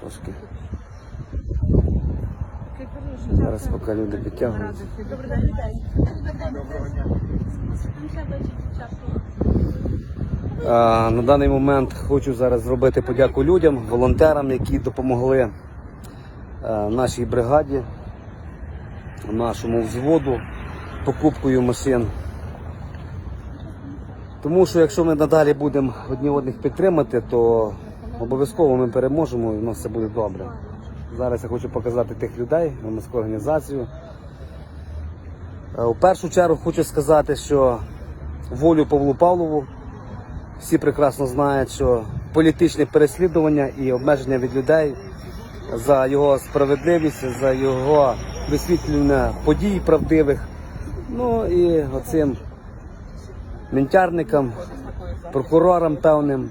Трошки. Зараз поки люди підтягуються. На даний момент хочу зараз зробити подяку людям, волонтерам, які допомогли е, нашій бригаді, нашому взводу покупкою машин. Тому що якщо ми надалі будемо одні одних підтримати, то обов'язково ми переможемо і у нас все буде добре. Зараз я хочу показати тих людей, громадську організацію. Е, У першу чергу хочу сказати, що волю Павлу Павлову всі прекрасно знають, що політичне переслідування і обмеження від людей за його справедливість, за його висвітлення подій правдивих. Ну і оцим ментярникам, прокурорам певним,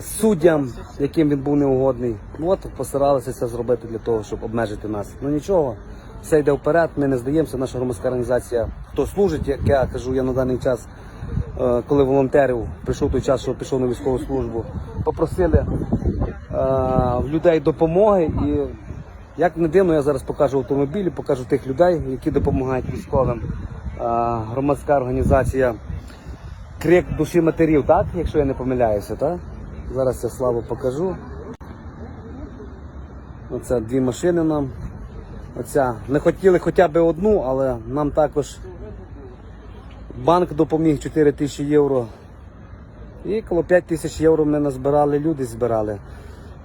суддям, яким він був неугодний. Ну от постаралися це зробити для того, щоб обмежити нас. Ну нічого, все йде вперед, ми не здаємося. Наша громадська організація, хто служить, як я кажу, я на даний час, е, коли волонтерів прийшов той час, що пішов на військову службу, попросили е, в людей допомоги і. Як не дивно, я зараз покажу автомобілі, покажу тих людей, які допомагають військовим. Е, Громадська організація Крик душі матерів, так? Якщо я не помиляюся, так? Зараз я славу покажу. Оце дві машини нам. Оця. Не хотіли хоча б одну, але нам також банк допоміг 4 тисячі євро. І коло 5 тисяч євро ми назбирали, люди збирали.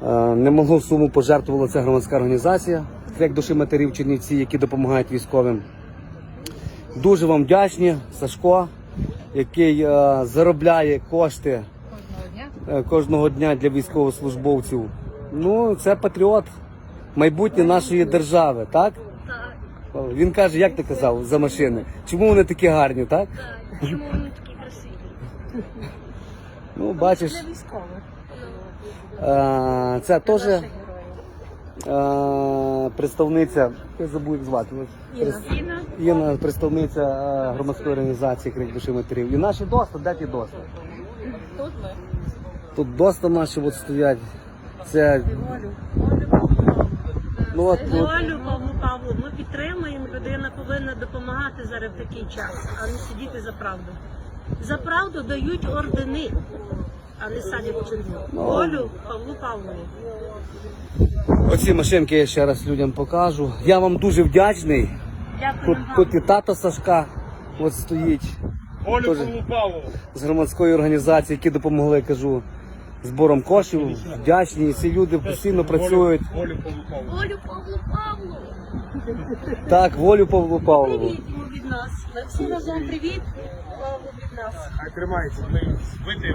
Е, Немалу суму пожертвувала ця громадська організація, як душі матерів Чернівці, які допомагають військовим. Дуже вам вдячні, Сашко, який е, заробляє кошти кожного дня для військовослужбовців. Ну, це патріот, майбутнє нашої держави, так? Так, Він каже, як ти казав, за машини. Чому вони такі гарні, так? так. Чому вони такі красиві? Ну, бачиш, Для військових. е, це теж е, представниця, я забув як звати. Інна. Представниця е, громадської організації Крик душі матерів. І наші доста, де ті доста? Тут доста наші от стоять. Це Павлу Павлу. ну от, от Волю Павлу Павлу. Ми підтримуємо. Людина повинна допомагати зараз в такий час, а не сидіти за правду. За правду дають ордени, а не садять в тюрму. Волю Павлу Павлові. оці машинки я ще раз людям покажу. Я вам дуже вдячний. Тут, Дякую вам. тут і тата Сашка от стоїть. Олю Теж Полупалову. з громадської організації, які допомогли, кажу, збором коштів. Вдячні. Ці люди постійно працюють. Олю Полупалову. Волю Павлу Павлу. Так, волю Павлу Павлову. Привіт йому від нас. Ми всі разом привіт. Павлу від нас. Хай тримається. Ми збити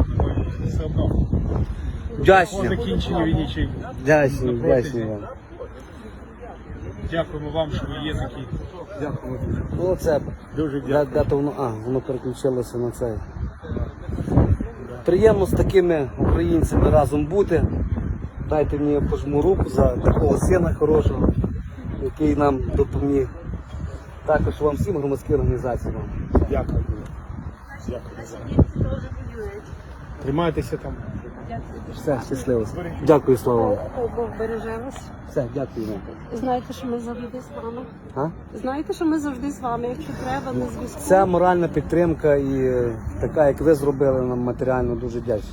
все одно. По Вдячні. закінченню війни чи Вдячні, вдячні вам. дякуємо вам, що ви є такі. Дякую. Ну це Дуже де, де то воно, а, воно переключилося на цей. Приємно з такими українцями разом бути. Дайте мені пожму руку за такого сина хорошого, який нам допоміг. Також вам всім громадським організаціям. Дякую. Дякую. Тримайтеся там. Все, щасливо. Дякую, слава. Хай Бог береже вас. Все, дякую вам. Знаєте, що ми завжди з вами. А? Знаєте, що ми завжди з вами. Якщо треба, ми зв'язку. Це моральна підтримка і е, така, як ви зробили нам матеріально, дуже вдячні.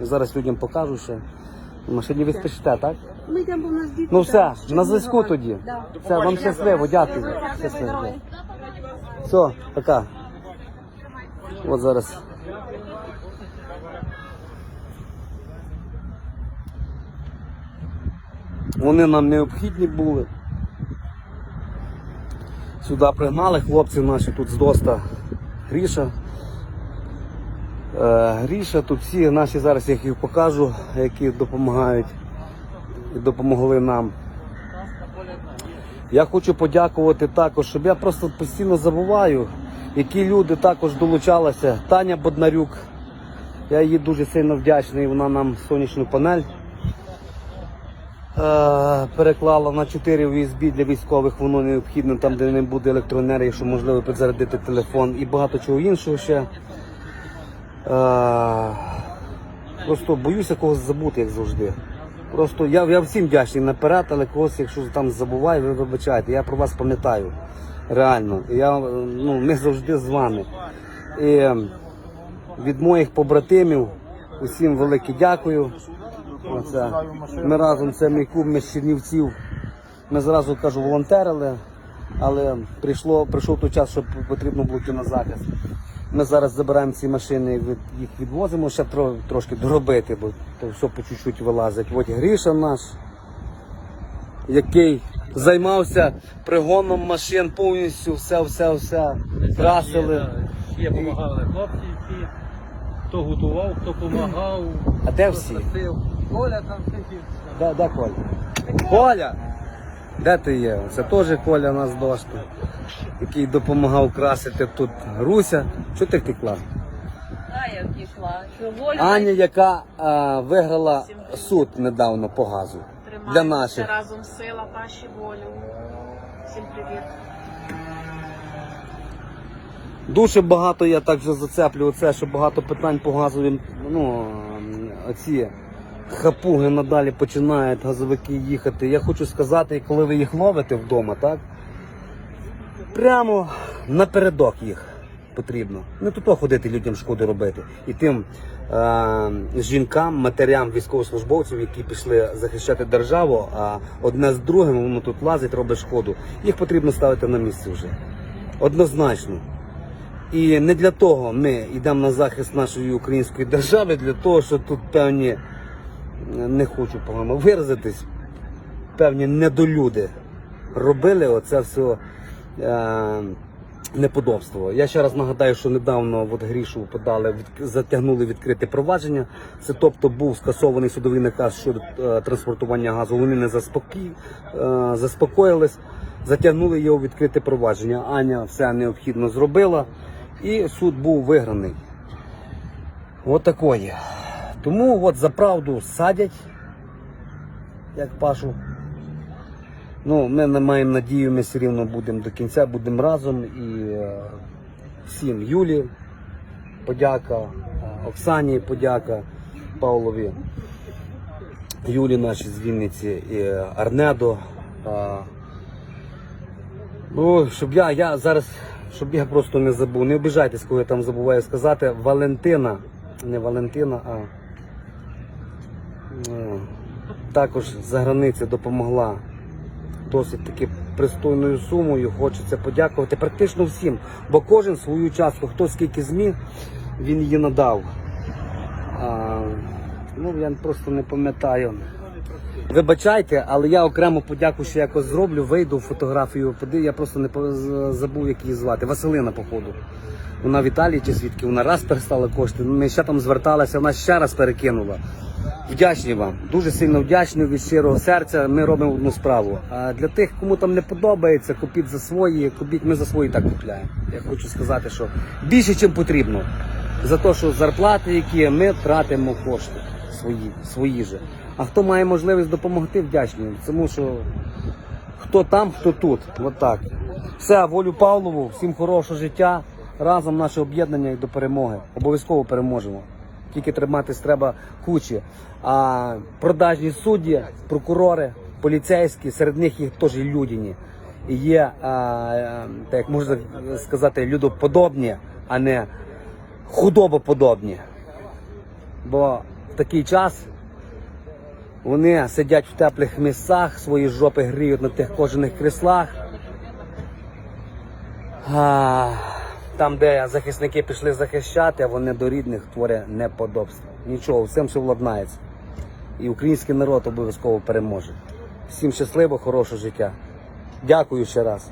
Зараз людям покажу ще. Машині ви спішите, так? Ми йдемо, бо в нас діти. Ну все, на зв'язку тоді. Да. Все, вам щасливо, дякую. Щасливо. Все, пока. От зараз. Вони нам необхідні були. Сюди пригнали хлопці наші тут з Доста. Гріша. Е, Гріша, тут всі наші зараз я їх покажу, які допомагають і допомогли нам. Я хочу подякувати також, щоб я просто постійно забуваю, які люди також долучалися. Таня Боднарюк. Я їй дуже сильно вдячний. Вона нам сонячну панель переклала на 4 USB для військових. Воно необхідно там, де не буде електроенергії, що можливо підзарядити телефон і багато чого іншого ще. Е, просто боюся когось забути, як завжди. Просто я, я всім вдячний наперед, але когось, якщо там забуваю, ви вибачайте. Я про вас пам'ятаю. Реально. Я, е, ну, ми завжди з вами. І е, від моїх побратимів усім велике дякую. Оце. Ми разом, це мій клуб, ми з Чернівців. Ми зразу кажу, волонтерили, але прийшло, прийшов той час, що потрібно було на захист. Ми зараз забираємо ці машини, їх відвозимо, ще тро- трошки доробити, бо то все по чуть-чуть вилазить. От Гріша наш, який займався пригоном машин повністю, все, все, все. Красили. Є, допомагали хлопці, які хто готував, хто допомагав. А де всі? Коля там тільки. Де, де Коля? Коля! Де ти є? Це теж Коля у нас дошки, який допомагав красити тут Руся. Що ти втекла? А я що волю Аня, яка а, виграла суд недавно по газу. Для наших. разом сила, паші волю. Всім привіт. Дуже багато я так вже зацеплю це, що багато питань по газовим, ну, оці хапуги надалі починають газовики їхати. Я хочу сказати, коли ви їх ловите вдома, так? Прямо напередок їх потрібно. Не тут ходити людям шкоду робити. І тим е, жінкам, матерям, військовослужбовців, які пішли захищати державу, а одне з другим воно тут лазить, робить шкоду. Їх потрібно ставити на місце вже. Однозначно. І не для того ми йдемо на захист нашої української держави, для того, що тут певні, не хочу погано виразитись, певні недолюди робили оце все е, неподобство. Я ще раз нагадаю, що недавно от Грішу подали, від- затягнули відкрите провадження. Це тобто був скасований судовий наказ щодо е, транспортування газу. Вони не заспокій, е, заспокоїлись, затягнули його відкрите провадження. Аня все необхідно зробила, і суд був виграний. От такої. Тому от за правду садять, як пашу. Ну, ми не маємо надію, ми все рівно будемо до кінця, будемо разом. І е, всім Юлі подяка, е, Оксані подяка, Павлові, Юлі нашій з Вінниці і Арнедо. Е, Ну, щоб я, я зараз, щоб я просто не забув, не обіжайтесь, коли я там забуваю сказати. Валентина, не Валентина, а також за границі допомогла досить таки пристойною сумою. Хочеться подякувати практично всім, бо кожен свою частку, хто скільки зміг, він її надав. А, ну, я просто не пам'ятаю. Вибачайте, але я окремо подяку ще якось зроблю, вийду фотографію. Я просто не забув, як її звати. Василина, походу. Вона в Італії чи звідки вона раз перестала кошти. Ми ще там зверталися, вона ще раз перекинула. Вдячні вам, дуже сильно вдячні від щирого серця. Ми робимо одну справу. А для тих, кому там не подобається, купіть за свої, купіть, ми за свої так купляємо. Я хочу сказати, що більше, ніж потрібно. За те, що зарплати, які ми тратимо кошти свої, свої же. А хто має можливість допомогти, вдячні. Тому що хто там, хто тут. От так. Все, волю Павлову, всім хорошого життя. Разом наше об'єднання і до перемоги. Обов'язково переможемо. Тільки триматись треба кучі. А продажні судді, прокурори, поліцейські, серед них їх теж людяні. І є, а, так як можна сказати, людоподобні, а не худобоподобні. Бо в такий час вони сидять в теплих місцях, свої жопи гріють на тих кожаних кріслах. А, Там, де захисники пішли захищати, а вони до рідних творять неподобство. Нічого, всім все владнається. І український народ обов'язково переможе. Всім щасливо, хорошого життя. Дякую ще раз.